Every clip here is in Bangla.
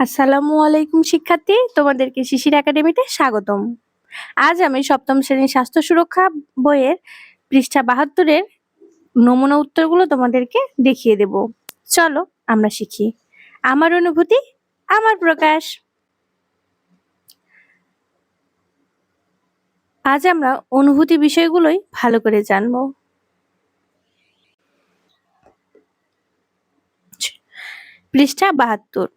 আসসালামু আলাইকুম শিক্ষার্থী, তোমাদেরকে শিশির একাডেমিতে স্বাগতম। আজ আমি সপ্তম শ্রেণির স্বাস্থ্য সুরক্ষা বইয়ের পৃষ্ঠা বাহাত্তরের নমুনা উত্তরগুলো তোমাদেরকে দেখিয়ে দেব। চলো আমরা শিখি। আমার অনুভূতি, আমার প্রকাশ। আজ আমরা অনুভূতি বিষয়গুলোই ভালো করে জানব। পৃষ্ঠা বাহাত্তর।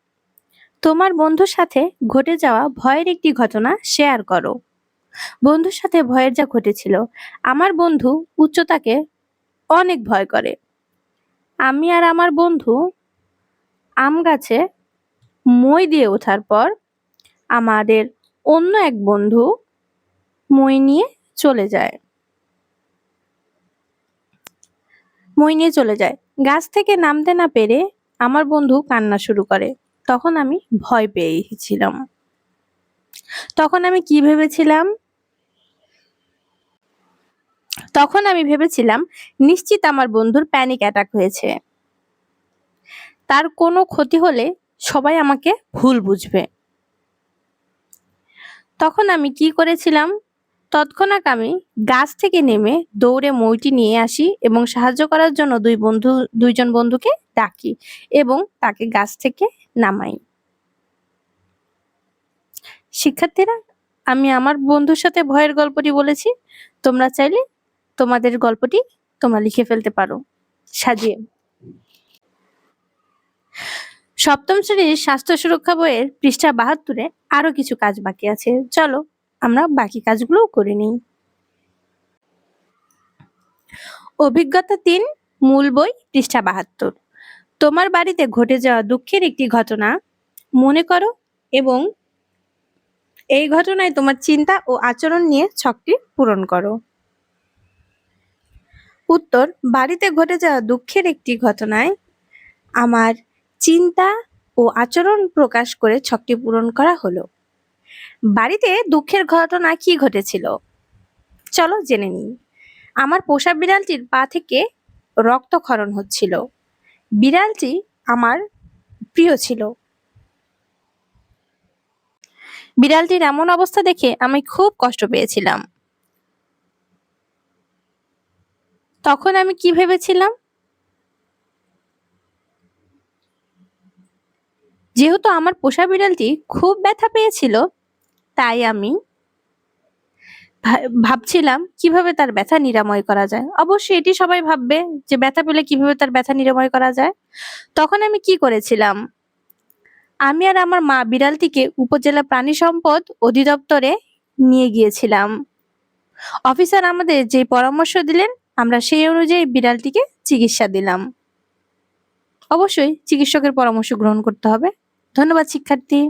তোমার বন্ধুর সাথে ঘটে যাওয়া ভয়ের একটি ঘটনা শেয়ার করো। বন্ধুর সাথে ভয়ের যা ঘটেছিল, আমার বন্ধু উচ্চতাকে অনেক ভয় করে। আমি আর আমার বন্ধু আম গাছে মই দিয়ে ওঠার পর আমাদের অন্য এক বন্ধু মই নিয়ে চলে যায়। মই নিয়ে চলে যায়। গাছ থেকে নামতে না পেরে আমার বন্ধু কান্না শুরু করে। তখন আমি ভয় পেয়েছিলাম। তখন আমি কি ভেবেছিলাম? তখন আমি ভেবেছিলাম, নিশ্চিত আমার বন্ধুর প্যানিক অ্যাটাক হয়েছে। তার কোনো ক্ষতি হলে সবাই আমাকে ভুল বুঝবে। তখন আমি কি করেছিলাম? তৎক্ষণাৎ আমি গাছ থেকে নেমে দৌড়ে মইটি নিয়ে আসি এবং সাহায্য করার জন্য দুই বন্ধু, দুইজন বন্ধুকে ডাকি এবং তাকে গাছ থেকে নামাই। শিক্ষার্থীরা, আমি আমার বন্ধুর সাথে ভয়ের গল্পটি বলেছি। তোমরা চাইলে তোমাদের গল্পটি তোমরা লিখে ফেলতে পারো। সাজিয়ে। সপ্তম শ্রেণির স্বাস্থ্য সুরক্ষা বইয়ের পৃষ্ঠা বাহাত্তরে আরও কিছু কাজ বাকি আছে। চলো আমরা বাকি কাজগুলোও করে নিই। অভিজ্ঞতা তিন, মূল বই, পৃষ্ঠা বাহাত্তর। তোমার বাড়িতে ঘটে যাওয়া দুঃখের একটি ঘটনা মনে করো এবং এই ঘটনায় তোমার চিন্তা ও আচরণ নিয়ে ছকটি পূরণ করো। উত্তর, বাড়িতে ঘটে যাওয়া দুঃখের একটি ঘটনায় আমার চিন্তা ও আচরণ প্রকাশ করে ছকটি পূরণ করা হলো। বাড়িতে দুঃখের ঘটনা কি ঘটেছিল? চলো জেনে নিই। আমার পোষা বিড়ালটির পা থেকে রক্তক্ষরণ হচ্ছিল। বিড়ালটি আমার প্রিয় ছিল। বিড়ালটির এমন অবস্থা দেখে আমি খুব কষ্ট পেয়েছিলাম। তখন আমি কি ভেবেছিলাম? যেহেতু আমার পোষা বিড়ালটি খুব ব্যথা পেয়েছিল তাই আমি ভাবছিলাম কীভাবে তার ব্যথা নিরাময় করা যায়। অবশ্যই এটি সবাই ভাববে যে ব্যথা পেলে কীভাবে তার ব্যথা নিরাময় করা যায়। তখন আমি কি করেছিলাম? আমি আর আমার মা বিড়ালটিকে উপজেলা প্রাণী সম্পদ অধিদপ্তরে নিয়ে গিয়েছিলাম। অফিসার আমাদের যে পরামর্শ দিলেন, আমরা সেই অনুযায়ী বিড়ালটিকে চিকিৎসা দিলাম। অবশ্যই চিকিৎসকের পরামর্শ গ্রহণ করতে হবে। ধন্যবাদ, শিক্ষার্থী।